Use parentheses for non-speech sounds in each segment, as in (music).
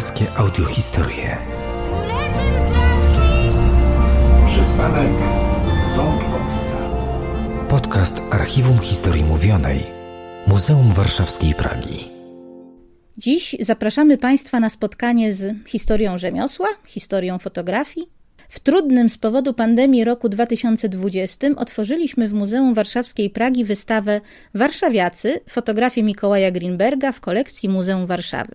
Praskie audiohistorie. Przystanek Ząbkowska. Podcast Archiwum Historii Mówionej Muzeum Warszawskiej Pragi. Dziś zapraszamy Państwa na spotkanie z historią rzemiosła, historią fotografii. W trudnym z powodu pandemii roku 2020 otworzyliśmy w Muzeum Warszawskiej Pragi wystawę Warszawiacy fotografie Mikołaja Greenberga w kolekcji Muzeum Warszawy.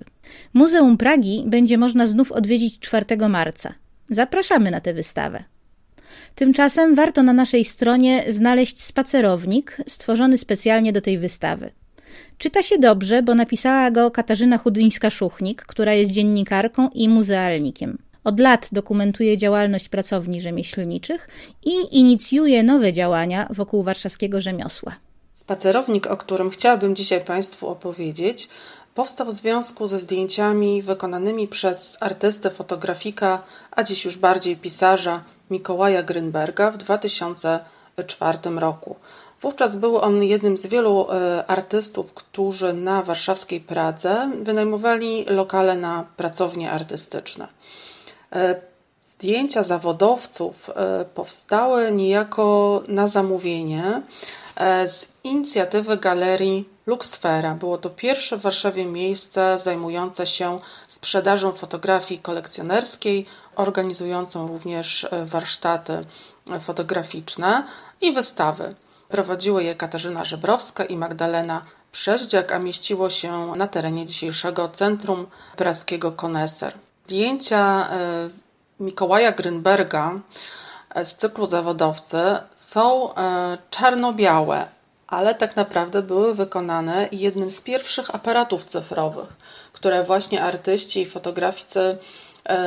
Muzeum Pragi będzie można znów odwiedzić 4 marca. Zapraszamy na tę wystawę. Tymczasem warto na naszej stronie znaleźć spacerownik stworzony specjalnie do tej wystawy. Czyta się dobrze, bo napisała go Katarzyna Chudyńska-Szuchnik, która jest dziennikarką i muzealnikiem. Od lat dokumentuje działalność pracowni rzemieślniczych i inicjuje nowe działania wokół warszawskiego rzemiosła. Spacerownik, o którym chciałabym dzisiaj Państwu opowiedzieć, powstał w związku ze zdjęciami wykonanymi przez artystę, fotografika, a dziś już bardziej pisarza Mikołaja Grynberga w 2004 roku. Wówczas był on jednym z wielu e, artystów, którzy na warszawskiej Pradze wynajmowali lokale na pracownie artystyczne. E, zdjęcia zawodowców e, powstały niejako na zamówienie z inicjatywy galerii Luxfera. Było to pierwsze w Warszawie miejsce zajmujące się sprzedażą fotografii kolekcjonerskiej, organizującą również warsztaty fotograficzne i wystawy. Prowadziły je Katarzyna Żebrowska i Magdalena Przeździak, a mieściło się na terenie dzisiejszego Centrum Praskiego Koneser. Zdjęcia e, Mikołaja Grynberga e, z cyklu Zawodowcy są e, czarno-białe, ale tak naprawdę były wykonane jednym z pierwszych aparatów cyfrowych, które właśnie artyści i fotograficy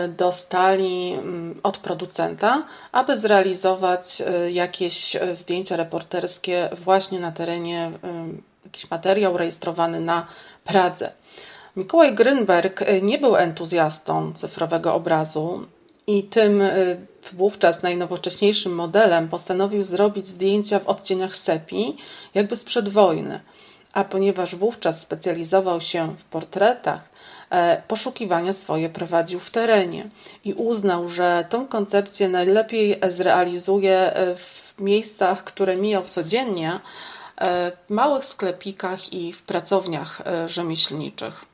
dostali mm, od producenta, aby zrealizować jakieś zdjęcia reporterskie właśnie na terenie, jakiś materiał rejestrowany na Pradze. Mikołaj Grynberg nie był entuzjastą cyfrowego obrazu i tym wówczas najnowocześniejszym modelem postanowił zrobić zdjęcia w odcieniach sepi, jakby sprzed wojny. A ponieważ wówczas specjalizował się w portretach, E, poszukiwania swoje prowadził w terenie i uznał, że tą koncepcję najlepiej zrealizuje e, w miejscach, które mijał codziennie, e, w małych sklepikach i w pracowniach rzemieślniczych.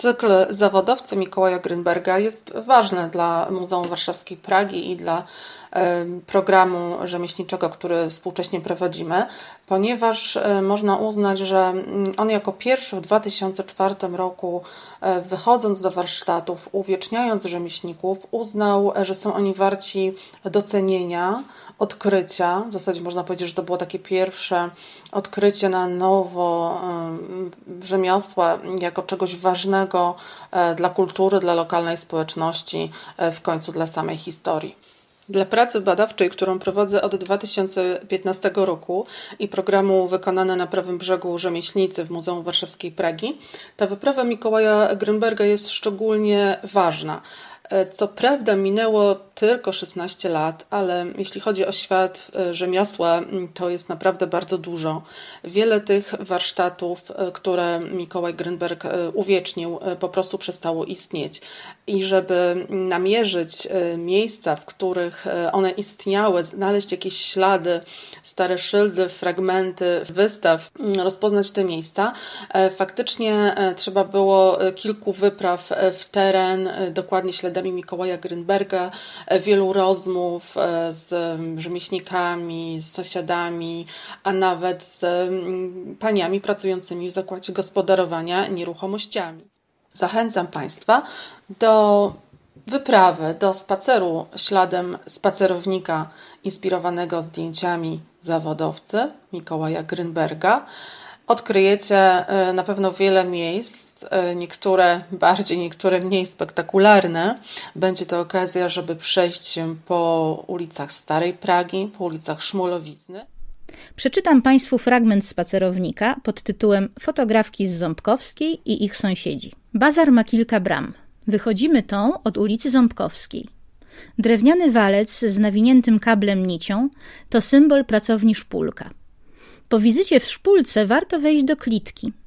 Cykl zawodowcy Mikołaja Grynberga jest ważny dla Muzeum Warszawskiej Pragi i dla programu rzemieślniczego, który współcześnie prowadzimy, ponieważ e, można uznać, że mm, on jako pierwszy w 2004 roku, e, wychodząc do warsztatów, uwieczniając rzemieślników, uznał, e, że są oni warci docenienia, odkrycia. W zasadzie można powiedzieć, że to było takie pierwsze odkrycie na nowo rzemiosła jako czegoś ważnego dla kultury, dla lokalnej społeczności, w końcu dla samej historii. Dla pracy badawczej, którą prowadzę od 2015 roku i programu wykonane na prawym brzegu Rzemieślnicy w Muzeum Warszawskiej Pragi, ta wyprawa Mikołaja Grünberga jest szczególnie ważna. E, co prawda minęło tylko 16 lat, ale jeśli chodzi o świat e, rzemiosła, to jest naprawdę bardzo dużo. Wiele tych warsztatów, e, które Mikołaj Grünberg uwiecznił, po prostu przestało istnieć. I żeby namierzyć miejsca, w których one istniały, znaleźć jakieś ślady, stare szyldy, fragmenty wystaw, rozpoznać te miejsca, faktycznie trzeba było kilku wypraw w teren, dokładnie śladami śladami Mikołaja Grynberga, e, wielu rozmów e, z rzemieślnikami, z sąsiadami, a nawet z paniami pracującymi w zakładzie gospodarowania nieruchomościami. Zachęcam Państwa do wyprawy, do spaceru śladem spacerownika inspirowanego zdjęciami zawodowcy Mikołaja Grynberga. Odkryjecie e, na pewno wiele miejsc, niektóre bardziej, niektóre mniej spektakularne. Będzie to okazja, żeby przejść się po ulicach Starej Pragi, po ulicach Szmulowizny. Przeczytam Państwu fragment spacerownika pod tytułem Fotografki z Ząbkowskiej i ich sąsiedzi. Bazar ma kilka bram. Wychodzimy tą od ulicy Ząbkowskiej. Drewniany walec z nawiniętym kablem nicią to symbol pracowni szpulka. Po wizycie w szpulce warto wejść do klitki –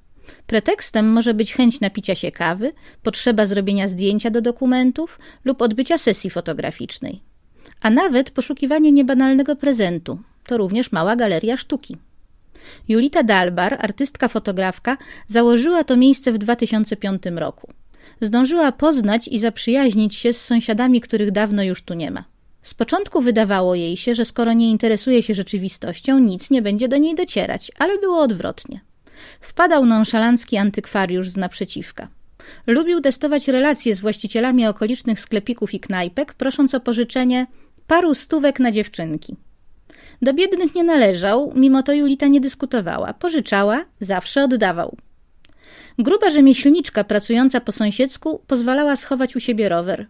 Pretekstem może być chęć napicia się kawy, potrzeba zrobienia zdjęcia do dokumentów lub odbycia sesji fotograficznej. A nawet poszukiwanie niebanalnego prezentu to również mała galeria sztuki. Julita Dalbar, artystka fotografka, założyła to miejsce w 2005 roku. Zdążyła poznać i zaprzyjaźnić się z sąsiadami, których dawno już tu nie ma. Z początku wydawało jej się, że skoro nie interesuje się rzeczywistością, nic nie będzie do niej docierać, ale było odwrotnie. Wpadał nonszalancki antykwariusz z naprzeciwka. Lubił testować relacje z właścicielami okolicznych sklepików i knajpek, prosząc o pożyczenie paru stówek na dziewczynki. Do biednych nie należał, mimo to Julita nie dyskutowała. Pożyczała, zawsze oddawał. Gruba rzemieślniczka pracująca po sąsiedzku pozwalała schować u siebie rower.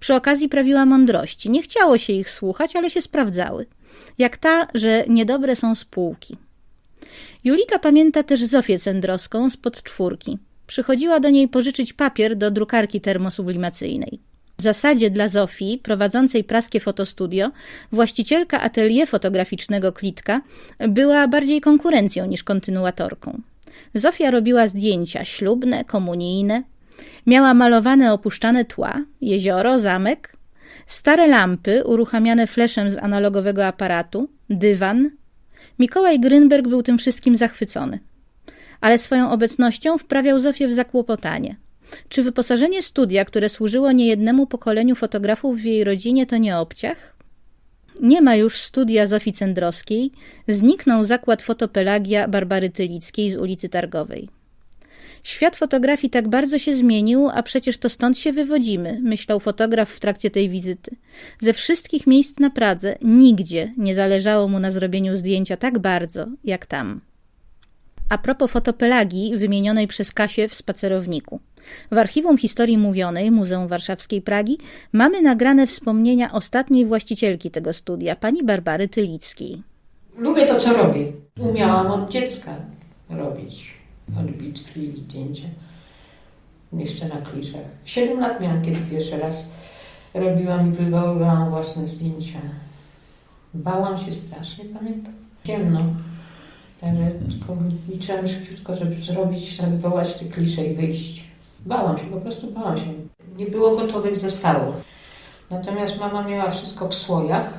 Przy okazji prawiła mądrości. Nie chciało się ich słuchać, ale się sprawdzały. Jak ta, że niedobre są spółki. Julita pamięta też Zofię Cendrowską spod czwórki. Przychodziła do niej pożyczyć papier do drukarki termosublimacyjnej. W zasadzie dla Zofii, prowadzącej praskie fotostudio, właścicielka atelier fotograficznego Klitka była bardziej konkurencją niż kontynuatorką. Zofia robiła zdjęcia ślubne, komunijne. Miała malowane opuszczane tła, jezioro, zamek, stare lampy uruchamiane fleszem z analogowego aparatu, dywan. Mikołaj Grynberg był tym wszystkim zachwycony. Ale swoją obecnością wprawiał Zofię w zakłopotanie. Czy wyposażenie studia, które służyło niejednemu pokoleniu fotografów w jej rodzinie, to nie obciach? Nie ma już studia Zofii Cendrowskiej, zniknął zakład fotopelagia Barbary Tylickiej z ulicy Targowej. Świat fotografii tak bardzo się zmienił, a przecież to stąd się wywodzimy, myślał fotograf w trakcie tej wizyty. Ze wszystkich miejsc na Pradze nigdzie nie zależało mu na zrobieniu zdjęcia tak bardzo jak tam. A propos fotopelagii wymienionej przez Kasię w spacerowniku. W archiwum historii mówionej Muzeum Warszawskiej Pragi mamy nagrane wspomnienia ostatniej właścicielki tego studia, pani Barbary Tylickiej. Lubię to, co robię. Umiałam od dziecka robić odbitki i zdjęcia. Jeszcze na kliszach. Siedem lat miałam, kiedy pierwszy raz robiłam i wywoływałam własne zdjęcia. Bałam się strasznie, pamiętam. Ciemno. Także tylko liczyłam szybciutko, żeby zrobić, żeby wywołać te klisze i wyjść. Bałam się, po prostu bałam się. Nie było gotowych zestawów. Natomiast mama miała wszystko w słojach,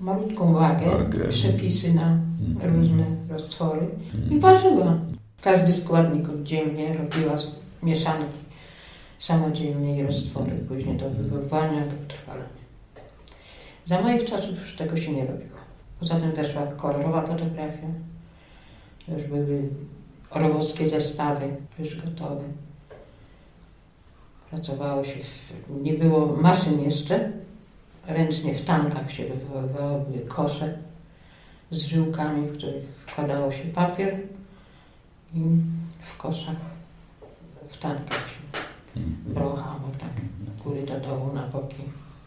malutką wagę, Wagę. przepisy na różne roztwory i ważyła. Każdy składnik oddzielnie robiła z- samodzielnie i roztwory, później do wywoływania, do utrwalania. Za moich czasów już tego się nie robiło. Poza tym weszła kolorowa fotografia. Już były orwowskie zestawy, już gotowe. Pracowało się, w, nie było maszyn jeszcze. Ręcznie w tankach się wywoływało, były kosze z żyłkami, w których wkładało się papier w koszach, w tankach się brochało tak, z góry do dołu, na boki.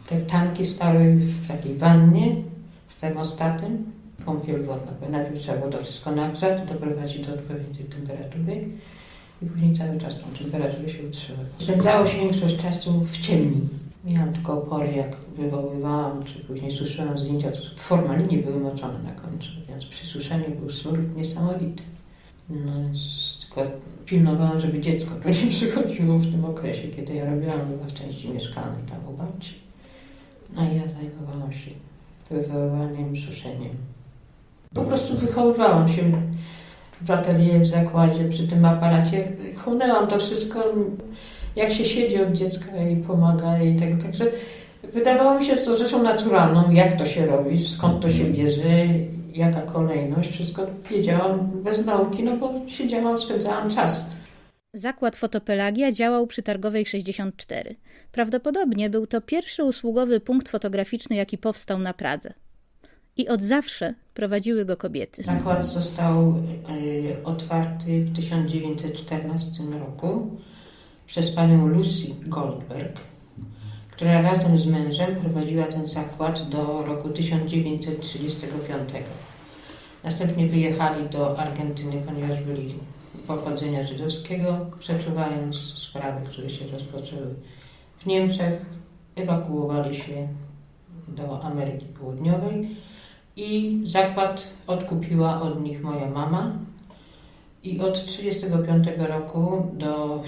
Te tanki stały w takiej wannie z termostatem, kąpiel wodna, bo najpierw trzeba było to wszystko nagrzać, doprowadzić do odpowiedniej temperatury i później cały czas tą temperaturę się utrzymywać. Spędzało się większość czasu w ciemni. Miałam tylko opory, jak wywoływałam, czy później suszyłam zdjęcia, to w formalinie były moczone na końcu, więc przy suszeniu był smród niesamowity. No więc tylko pilnowałam, żeby dziecko (laughs) tu nie przychodziło w tym okresie, kiedy ja robiłam, była w części mieszkalnej tam u babci. A ja zajmowałam się wywoływaniem, suszeniem. Po prostu wychowywałam się w atelier, w zakładzie, przy tym aparacie. Chłonęłam to wszystko, jak się siedzi od dziecka i pomaga i tak, także wydawało mi się to rzeczą naturalną, jak to się robi, skąd to się bierze, jaka kolejność, wszystko wiedziałam bez nauki, no bo siedziałam, spędzałam czas. Zakład Fotopelagia działał przy Targowej 64. Prawdopodobnie był to pierwszy usługowy punkt fotograficzny, jaki powstał na Pradze. I od zawsze prowadziły go kobiety. Zakład został y, otwarty w 1914 roku przez panią Lucy Goldberg, która razem z mężem prowadziła ten zakład do roku 1935. Następnie wyjechali do Argentyny, ponieważ byli pochodzenia żydowskiego, przeczuwając sprawy, które się rozpoczęły w Niemczech. Ewakuowali się do Ameryki Południowej i zakład odkupiła od nich moja mama I od 1935 roku do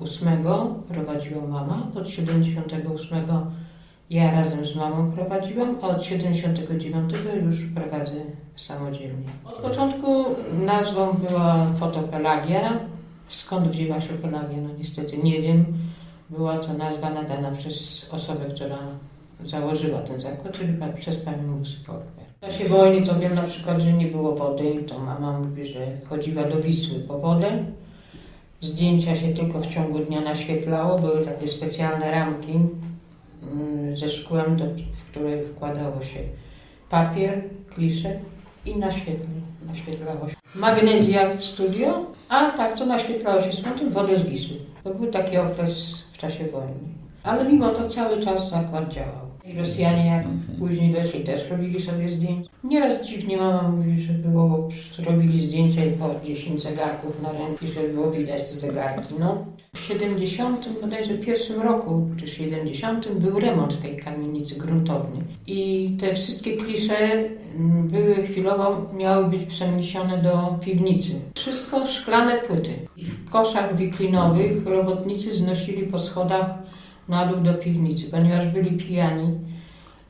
78 prowadziła mama. Od 78 ja razem z mamą prowadziłam, a od 79 już prowadzę samodzielnie. Od początku nazwą była fotopelagia. Skąd wzięła się pelagia? No niestety nie wiem. Była to nazwa nadana przez osobę, która założyła ten zakład, czyli przez panią Lucy Forber. W czasie wojny to wiem na przykład, że nie było wody, to mama mówi, że chodziła do Wisły po wodę. Zdjęcia się tylko w ciągu dnia naświetlało, były takie specjalne ramki mm, ze szkłem, do, w które wkładało się papier, klisze i naświetli, naświetlało się. Magnezja w studio, a tak to naświetlało się słońcem wodę z Wisły. To był taki okres w czasie wojny. Ale mimo to cały czas zakład działał. I Rosjanie jak później weszli też robili sobie zdjęcia. Nieraz dziwnie mama mówi, że było, robili zdjęcia i po 10 zegarków na ręki, żeby było widać te zegarki. No. W 70 bodajże pierwszym roku, czy 70 był remont tej kamienicy gruntownej. I te wszystkie klisze mm, były chwilowo, miały być przeniesione do piwnicy. Wszystko szklane płyty. W koszach wiklinowych robotnicy znosili po schodach na dół do piwnicy, ponieważ byli pijani.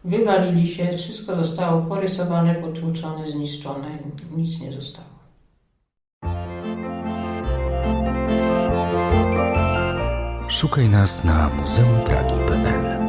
Wywalili się, wszystko zostało porysowane, potłuczone, zniszczone, nic nie zostało. Szukaj nas na muzeumpragi.pl